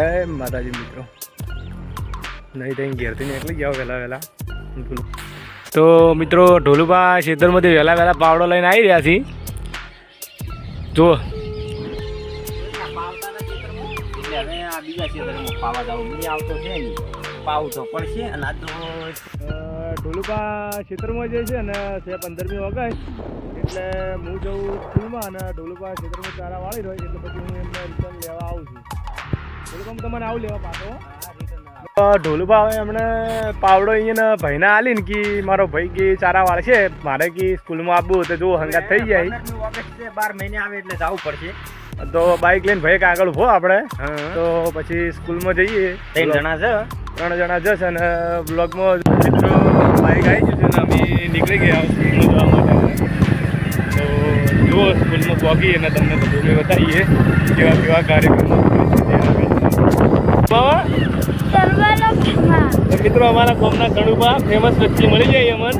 જય માતાજી મિત્રો. નહીં ત્યાં ઘેરથી નીકળી જાઓ વહેલા વહેલા. તો મિત્રો ઢોલુબા ખેતરમાંથી વહેલા વહેલા પાવડો લઈને આવી રહ્યા છીએ. જુઓ બીજા ક્ષેત્રમાં છે ખેતરમાં જે છે ને તે પંદરમી ઓગસ્ટ. એટલે હું જઉં સ્કૂલમાં અને ઢોલુબા ખેતરમાં ચારા વાળી રહ્યો એટલે પછી હું એમને ઢોલુબા તમને આવું લેવા પાછો. ઢોલુબા હવે એમણે પાવડો અહીંયા ભાઈને આલી ને કે મારો ભાઈ કે ચારા વાળશે મારે કે સ્કૂલમાં આવવું તો જો હંગાત થઈ જાય. છે બાર મહિને આવે એટલે જવું પડશે. તો બાઇક લઈને ભાઈ આગળ ઊભો આપણે. તો પછી સ્કૂલમાં જઈએ. ત્રણ જણા છે? ત્રણ જણા જશે અને બ્લોગમાં મિત્રો બાઇક આવી જશે ને અમે નીકળી ગયા સ્કૂલમાં જવા માટે. તો જુઓ સ્કૂલમાં પહોંચી અને તમને બધું બતાવીએ. કેવા કેવા કાર્યક્રમો થાય છે ત્યાં આગળ. કરવાનો ખમા તો મિત્રો અમારા કોમના કણુબા ફેમસ વ્યક્તિ મળી જાય અમન.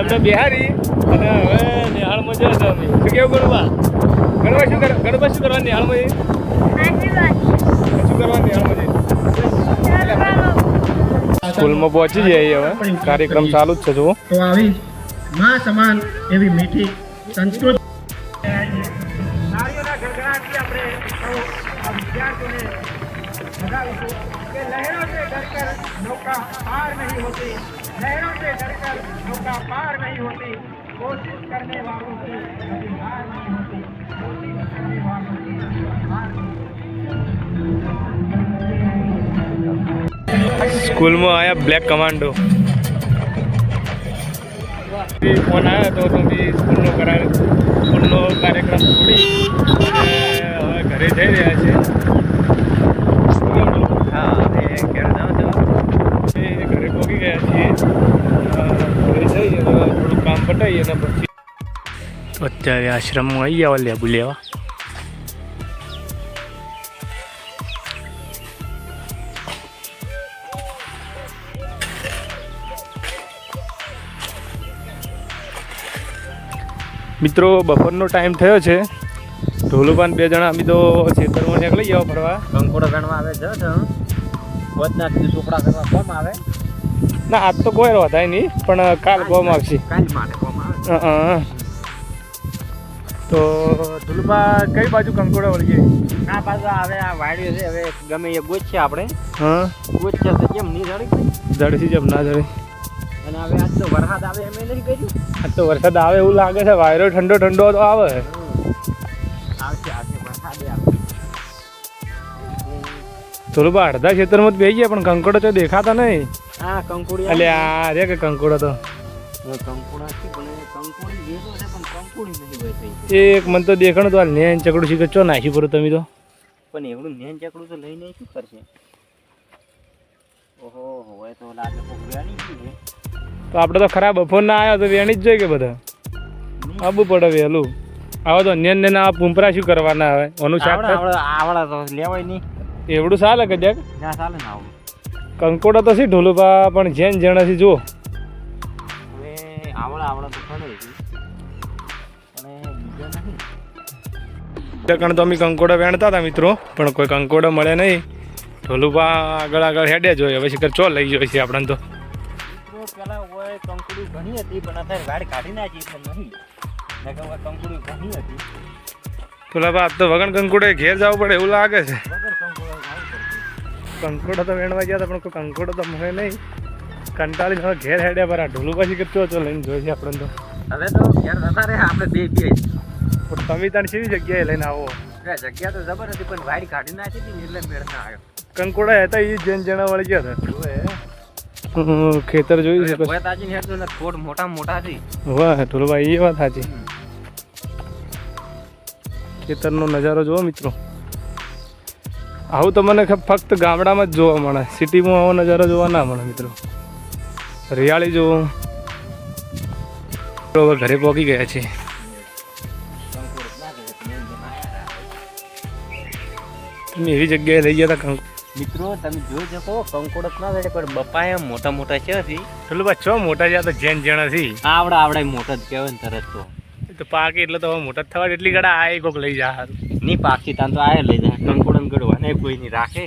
એમને બિહારી અને હવે નિહાળમાં જશે અમે. શું કેવું કણુબા કણુબા શું કર કણુબા શું કરવા નિહાળમાં જઈ? શું કરવા નિહાળમાં જઈ? સ્કૂલમાં પહોંચી જઈએ હવે. કાર્યક્રમ ચાલુ જ છે જુઓ. તો આવી માં સમાન એવી મીઠી સંસ્કૃતિ સ્કૂલમાં આયા બ્લેક કમાન્ડો. ફોન આવ્યો તો તો બી સ્કૂલનો કરાવ્યો સ્કૂલનો કાર્યક્રમ છોડી હવે ઘરે જઈ રહ્યા છે ઘેર પહોંચી ગયા છીએ. ઘરે થોડું કામ પટાવી અને પછી. અત્યારે આશ્રમમાં આવી ગયા લેબુ લેવા. મિત્રો બપોરનો ટાઈમ થયો છે. ઢોલુપાન બે જણા અમે તો છેતરમાં નીકળી ગયા ફરવા. કંકોડા ગણવા આવે છે તો. વધના ચોપડા કરવા કોમ આવે? ના આજ તો કોઈ વધાય નહીં પણ કાલ કોમ આવશે. કાલ માટે કોમ આવે. તો ઢોલુપા કઈ બાજુ કંકોડા વળી જાય? આ પાછા આવે આ વાડ્યો છે હવે ગમે એ ગોચ છે આપણે. હા. ગોચ છે તો કેમ નહીં ગઈ જડસી જમ ના જડે. અને હવે આજ તો વરસાદ આવે એમ નહીં કર્યું? આજ તો વરસાદ આવે એવું લાગે છે વાયરો ઠંડો ઠંડો તો આવે. ઢોલુપા અડધા ખેતરમાં જ બેસી ગયા પણ કંકોડો તો દેખાતા નહીં. આ કંકોડી એટલે આ રે કે કંકોડો તો? એક મન તો દેખાણું તો આ નેન ચકડું શીખે ચો નાખી પડો તમે તો? પણ એવડું નેન ચકડું તો લઈને શું કરશે? ઓહો હોય તો લાગે તો આપણે તો ખરા બપોર ના આવ્યા તો વેણી જ જોઈએ કે બધા? આવવું પડે વહેલું આવો તો નેન ને આ પૂંપરા શું કરવાના આવે ઓનું શાક આવડા તો લેવાય નહીં. એવડું ચાલે કે દેખ ના ચાલે ના આવું. કંકોડો તો છે ઢોલુપા પણ જેન જણાથી જુઓ. હવે આવડા આવડા તો ખરે છે. પણ એ બીજા નહીં કણ તો અમે કંકોડો વેણતા હતા મિત્રો પણ કોઈ કંકોડો મળે નહીં ઢોલુપા આગળ આગળ હેડે જોઈએ હવે શિખર ચો લઈ જોઈએ છે આપણને તો. પેલા હોય કંકુડી ઘણી હતી પણ અત્યારે વાડ કાઢી નાખી એટલે નહીં. કંકુડી ઘણી હતી. ઢોલુપા આજ તો વગણ કંકોડે ઘેર જવું પડે એવું લાગે છે. કંકોડો તો વેણવા ગયા હતા પણ કોઈ કંકોડો તો મળે નહીં. કંટાળી હવે ઘેર હેડ્યા પર આ ઢોલુપા શિખર હતો લઈને જોઈએ છે આપણને તો. હવે તો ઘેર જતા રહે આપણે બે બે પણ તમે તાણ કેવી જગ્યાએ લઈને આવો? જગ્યા તો જબર હતી પણ વાડી કાઢી નાખી હતી ને એટલે મેળ ના આવ્યો. કંકોડા હતા એ જેન જણા વળી ગયા હતા. ખેતર જોયું છે કોઈ તાજી હેડ તો થોડ મોટા મોટા હતી. વાહ ઢોલુપા એ વાત સાચી. ખેતરનો નજારો જુઓ મિત્રો. આવું તો મને ફક્ત ગામડામાં જ જોવા મળે. સિટીમાં આવો નજારો જોવા ના મળે મિત્રો. હરિયાળી જુઓ તો હવે ઘરે પહોંચી ગયા છે તમે એવી જગ્યાએ લઈ ગયા હતા મિત્રો તમે જોઈ શકો કંકોડત ના થાય પણ બપાયા મોટા મોટા છે હતી ઢોલુપા છો મોટા જ્યાં તો જેન જણા છે. આવડા આવડા મોટા જ કહેવાય ને તરત તો. તો પાકે એટલે તો મોટા થવા એટલી ગડા આ કોક લઈ જા હારું. ની પાક્ષી તાન તો આયે લઈ જાય. કંકુડન ગડવા ને કોઈ નહીં રાખે.